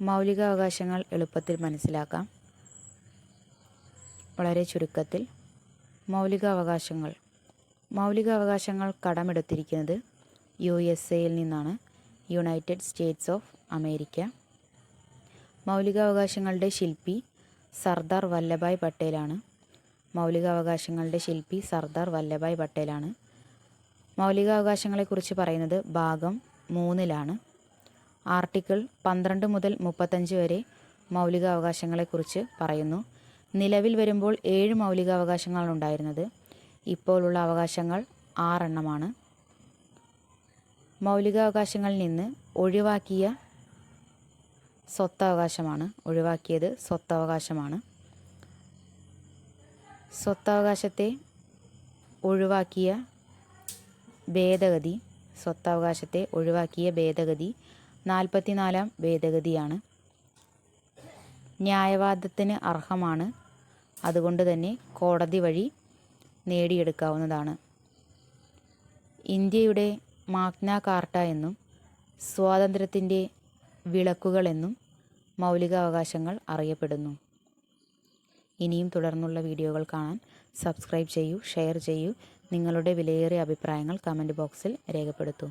മൗലികാവകാശങ്ങൾ എളുപ്പത്തിൽ മനസ്സിലാക്കാം. വളരെ ചുരുക്കത്തിൽ മൗലികാവകാശങ്ങൾ. മൗലികാവകാശങ്ങൾ കടമെടുത്തിരിക്കുന്നത് യു എസ് എയിൽ നിന്നാണ് യുണൈറ്റഡ് സ്റ്റേറ്റ്സ് ഓഫ് അമേരിക്ക. മൗലികാവകാശങ്ങളുടെ ശില്പി സർദാർ വല്ലഭായ് പട്ടേലാണ്. മൗലികാവകാശങ്ങളുടെ ശില്പി സർദാർ വല്ലഭായ് പട്ടേലാണ്. മൗലികാവകാശങ്ങളെക്കുറിച്ച് പറയുന്നത് ഭാഗം മൂന്നിലാണ്. ആർട്ടിക്കിൾ പന്ത്രണ്ട് മുതൽ മുപ്പത്തഞ്ച് വരെ മൗലികാവകാശങ്ങളെക്കുറിച്ച് പറയുന്നു. നിലവിൽ വരുമ്പോൾ ഏഴ് മൗലികാവകാശങ്ങളാണ് ഉണ്ടായിരുന്നത്. ഇപ്പോഴുള്ള അവകാശങ്ങൾ ആറെണ്ണമാണ്. മൗലികാവകാശങ്ങളിൽ നിന്ന് ഒഴിവാക്കിയ സ്വത്തവകാശമാണ്. ഒഴിവാക്കിയത് സ്വത്തവകാശമാണ്. സ്വത്തവകാശത്തെ ഒഴിവാക്കിയ ഭേദഗതി സ്വത്തവകാശത്തെ ഒഴിവാക്കിയ ഭേദഗതി നാൽപ്പത്തിനാലാം ഭേദഗതിയാണ്. ന്യായവാദത്തിന് അർഹമാണ്. അതുകൊണ്ട് തന്നെ കോടതി വഴി നേടിയെടുക്കാവുന്നതാണ്. ഇന്ത്യയുടെ മാഗ്ന കാർട്ട എന്നും സ്വാതന്ത്ര്യത്തിന്റെ വിളക്കുകൾ എന്നും മൗലികാവകാശങ്ങൾ അറിയപ്പെടുന്നു. ഇനിയും തുടർന്നുള്ള വീഡിയോകൾ കാണാൻ സബ്സ്ക്രൈബ് ചെയ്യൂ ഷെയർ ചെയ്യൂ. നിങ്ങളുടെ വിലയേറിയ അഭിപ്രായങ്ങൾ കമന്റ് ബോക്സിൽ രേഖപ്പെടുത്തൂ.